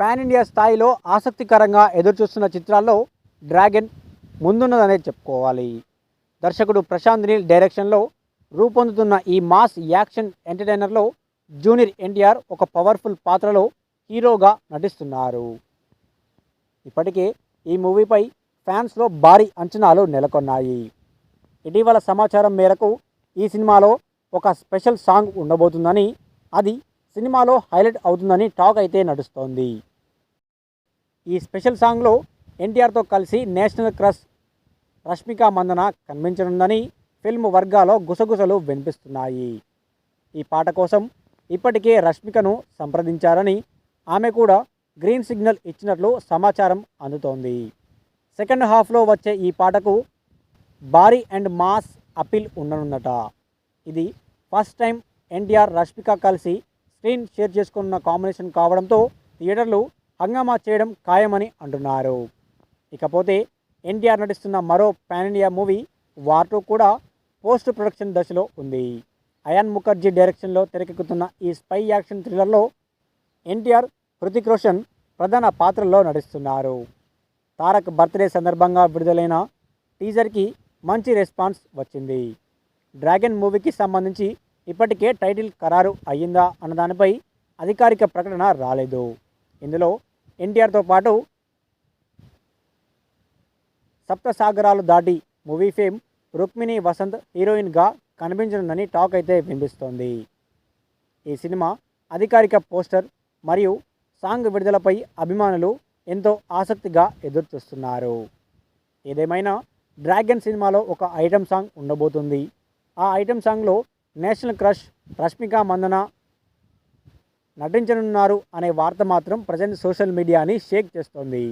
Pan India స్థాయిలో ఆసక్తికరంగా ఎదురుచూస్తున్న చిత్రాల్లో డ్రాగన్ ముందున్నదనే చెప్పుకోవాలి. దర్శకుడు ప్రశాంత్ నీల్ డైరెక్షన్లో రూపొందుతున్న ఈ మాస్ యాక్షన్ ఎంటర్టైనర్లో జూనియర్ ఎన్టీఆర్ ఒక పవర్ఫుల్ పాత్రలో హీరోగా నటిస్తున్నారు. ఇప్పటికే ఈ మూవీపై ఫ్యాన్స్లో భారీ అంచనాలు నెలకొన్నాయి. ఇటీవల సమాచారం మేరకు ఈ సినిమాలో ఒక స్పెషల్ సాంగ్ ఉండబోతుందని అది సినిమాలో హైలైట్ అవుతుందని టాక్ అయితే నడుస్తోంది. ఈ స్పెషల్ సాంగ్లో ఎన్టీఆర్తో కలిసి నేషనల్ క్రష్ రష్మిక మందన కనిపించనుందని ఫిల్మ్ వర్గాలో గుసగుసలు వినిపిస్తున్నాయి. ఈ పాట కోసం ఇప్పటికే రష్మికను సంప్రదించారని ఆమె కూడా గ్రీన్ సిగ్నల్ ఇచ్చినట్లు సమాచారం అందుతోంది. సెకండ్ హాఫ్లో వచ్చే ఈ పాటకు భారీ అండ్ మాస్ అపీల్ ఉండనుందట ఇది ఫస్ట్ టైం ఎన్టీఆర్ రష్మిక కలిసి స్క్రీన్ షేర్ చేసుకున్న కాంబినేషన్ కావడంతో థియేటర్లు హంగామా చేయడం ఖాయమని అంటున్నారు. ఇకపోతే ఎన్టీఆర్ నటిస్తున్న మరో pan India movie war two కూడా పోస్ట్ ప్రొడక్షన్ దశలో ఉంది. అయాన్ ముఖర్జీ డైరెక్షన్లో తెరకెక్కుతున్న ఈ స్పై యాక్షన్ థ్రిల్లర్లో ఎన్టీఆర్ హృతిక్ రోషన్ ప్రధాన పాత్రల్లో నటిస్తున్నారు. తారక్ బర్త్డే సందర్భంగా విడుదలైన టీజర్కి మంచి రెస్పాన్స్ వచ్చింది. డ్రాగన్ మూవీకి సంబంధించి ఇప్పటికే టైటిల్ ఖరారు అయ్యిందా అన్న దానిపై అధికారిక ప్రకటన రాలేదు. ఇందులో ఎన్టీఆర్తో పాటు సప్తసాగరాలు దాటి మూవీ ఫేమ్ రుక్మిణి వసంత్ హీరోయిన్గా కనిపించనుందని టాక్ అయితే వినిపిస్తోంది. ఈ సినిమా అధికారిక పోస్టర్ మరియు సాంగ్ విడుదలపై అభిమానులు ఎంతో ఆసక్తిగా ఎదురుచూస్తున్నారు. ఏదేమైనా డ్రాగన్ సినిమాలో ఒక ఐటమ్ సాంగ్ ఉండబోతుంది. ఆ ఐటమ్ సాంగ్లో నేషనల్ క్రష్ రష్మిక మందన నటించనున్నారు అనే వార్త మాత్రం ప్రజెంట్ సోషల్ మీడియాని షేక్ చేస్తోంది.